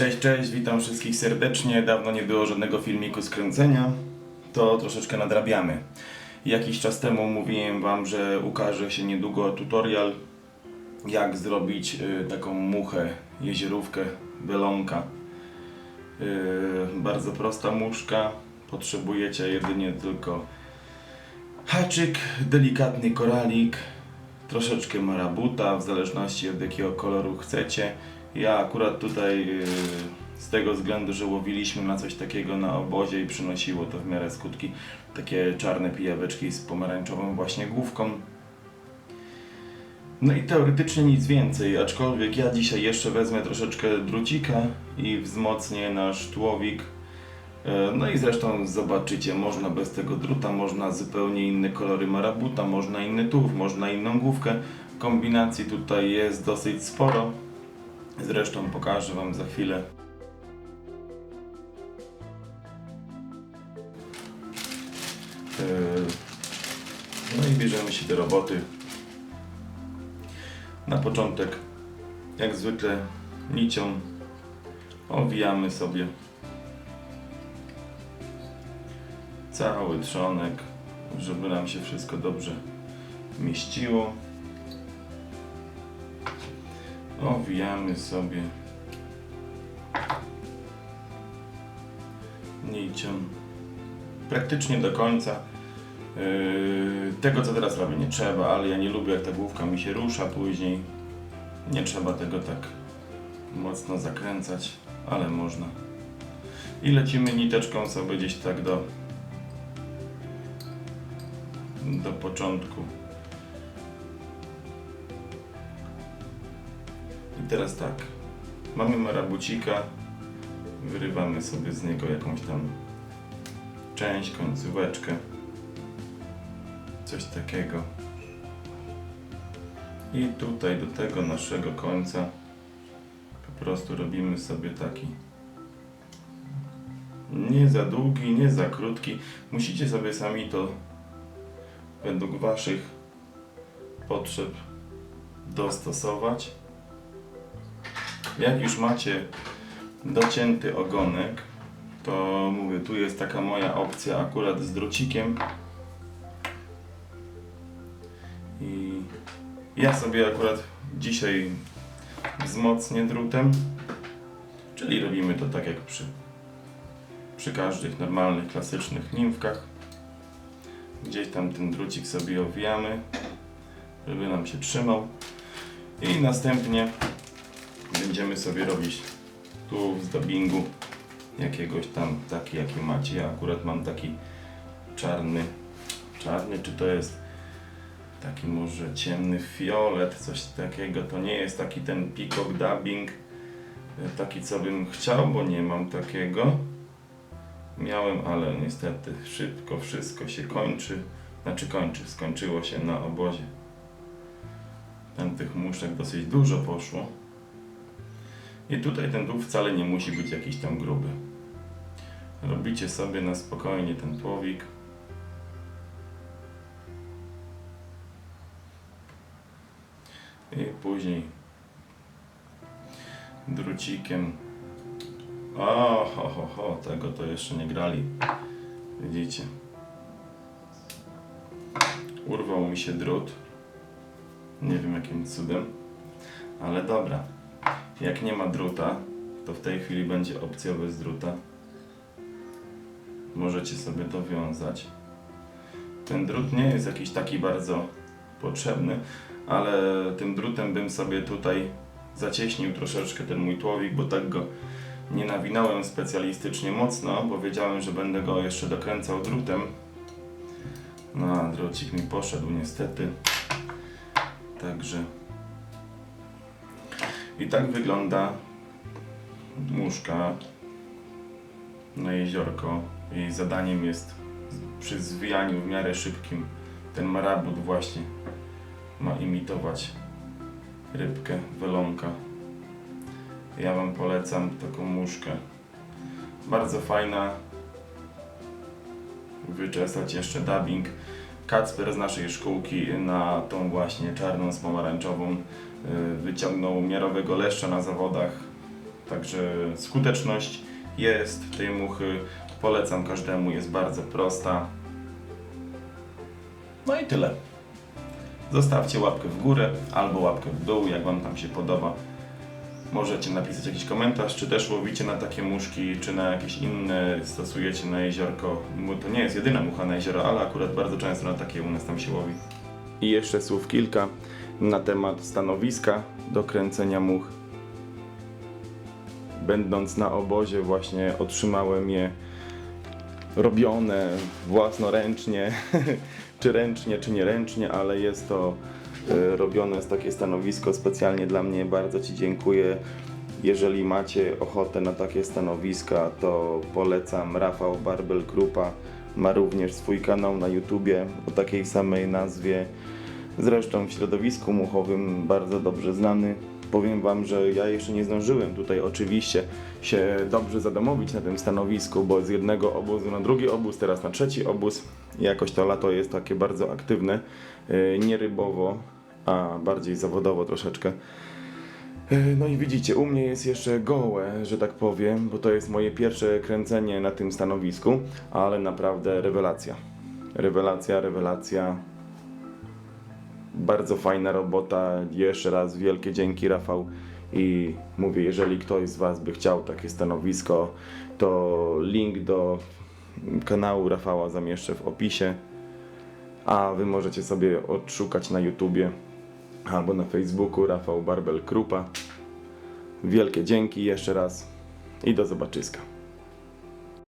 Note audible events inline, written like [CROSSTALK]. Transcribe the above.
Cześć, cześć, witam wszystkich serdecznie. Dawno nie było żadnego filmiku skręcenia, to troszeczkę nadrabiamy. Jakiś czas temu mówiłem Wam, że ukaże się niedługo tutorial, jak zrobić y, taką muchę, jezierówkę, belonka. Y, bardzo prosta muszka, potrzebujecie jedynie tylko haczyk, delikatny koralik, troszeczkę marabuta, w zależności od jakiego koloru chcecie. Ja akurat tutaj yy, z tego względu, że łowiliśmy na coś takiego na obozie i przynosiło to w miarę skutki, takie czarne pijaweczki z pomarańczową właśnie główką. No i teoretycznie nic więcej, aczkolwiek ja dzisiaj jeszcze wezmę troszeczkę drucika i wzmocnię nasz tłowik. E, No i zresztą zobaczycie, można bez tego druta, można zupełnie inne kolory marabuta, można inny tułów, można inną główkę. Kombinacji tutaj jest dosyć sporo. Zresztą pokażę Wam za chwilę. E, No i bierzemy się do roboty. Na początek, jak zwykle, nicią owijamy sobie cały trzonek, żeby nam się wszystko dobrze mieściło. Owijamy sobie nicią praktycznie do końca. Yy, tego co teraz robię nie trzeba, ale ja nie lubię jak ta główka mi się rusza później. Nie trzeba tego tak mocno zakręcać, ale można. I lecimy niteczką sobie gdzieś tak do do początku. Teraz tak. Mamy marabucika. Wyrywamy sobie z niego jakąś tam część, końcóweczkę. Coś takiego. I tutaj do tego naszego końca po prostu robimy sobie taki nie za długi, nie za krótki. Musicie sobie sami to według Waszych potrzeb dostosować. Jak już macie docięty ogonek, to mówię, tu jest taka moja opcja akurat z drucikiem. I ja sobie akurat dzisiaj wzmocnię drutem, czyli robimy to tak jak przy, przy każdych normalnych, klasycznych nimfkach. Gdzieś tam ten drucik sobie owijamy, żeby nam się trzymał. I następnie będziemy sobie robić tu z dubbingu jakiegoś tam, taki jaki macie. Ja akurat mam taki czarny, czarny czy to jest taki może ciemny fiolet, coś takiego. To nie jest taki ten peacock dubbing, taki co bym chciał, bo nie mam takiego. Miałem, ale niestety szybko wszystko się kończy. Znaczy kończy, skończyło się na obozie. Tam tych muszek dosyć dużo poszło. I tutaj ten dół wcale nie musi być jakiś tam gruby. Robicie sobie na spokojnie ten tłowik. I później drucikiem o, ho, ho, ho, tego to jeszcze nie grali. Widzicie. Urwał mi się drut. Nie wiem jakim cudem. Ale dobra. Jak nie ma druta, to w tej chwili będzie opcja bez druta. Możecie sobie dowiązać. Ten drut nie jest jakiś taki bardzo potrzebny, ale tym drutem bym sobie tutaj zacieśnił troszeczkę ten mój tłowik, bo tak go nie nawinąłem specjalistycznie mocno, bo wiedziałem, że będę go jeszcze dokręcał drutem. No a drucik mi poszedł niestety. Także. I tak wygląda muszka na jeziorko. Jej zadaniem jest przy zwijaniu w miarę szybkim ten marabut właśnie ma imitować rybkę, welonka. Ja Wam polecam taką muszkę. Bardzo fajna. Wyczesać jeszcze dubbing. Kacper z naszej szkółki na tą właśnie czarną z pomarańczową y, wyciągnął miarowego leszcza na zawodach. Także skuteczność jest tej muchy. Polecam każdemu, jest bardzo prosta. No i tyle. Zostawcie łapkę w górę albo łapkę w dół, jak Wam tam się podoba. Możecie napisać jakiś komentarz, czy też łowicie na takie muszki, czy na jakieś inne stosujecie na jeziorko. To nie jest jedyna mucha na jezioro, ale akurat bardzo często na takie u nas tam się łowi. I jeszcze słów kilka na temat stanowiska do kręcenia much. Będąc na obozie właśnie otrzymałem je robione własnoręcznie, [LAUGHS] czy ręcznie, czy nieręcznie, ale jest to robione jest takie stanowisko specjalnie dla mnie. Bardzo Ci dziękuję. Jeżeli macie ochotę na takie stanowiska, to polecam Rafał Barbel Krupa. Ma również swój kanał na YouTubie o takiej samej nazwie. Zresztą w środowisku muchowym bardzo dobrze znany. Powiem Wam, że ja jeszcze nie zdążyłem tutaj oczywiście się dobrze zadomowić na tym stanowisku, bo z jednego obozu na drugi obóz, teraz na trzeci obóz. Jakoś to lato jest takie bardzo aktywne, yy, nie rybowo, a bardziej zawodowo troszeczkę. Yy, No i widzicie, u mnie jest jeszcze gołe, że tak powiem, bo to jest moje pierwsze kręcenie na tym stanowisku, ale naprawdę rewelacja. Rewelacja, rewelacja. Bardzo fajna robota. Jeszcze raz wielkie dzięki Rafał. I mówię, jeżeli ktoś z Was by chciał takie stanowisko, to link do kanału Rafała zamieszczę w opisie. A Wy możecie sobie odszukać na YouTubie albo na Facebooku Rafał Barbel Krupa. Wielkie dzięki jeszcze raz i do zobaczyska.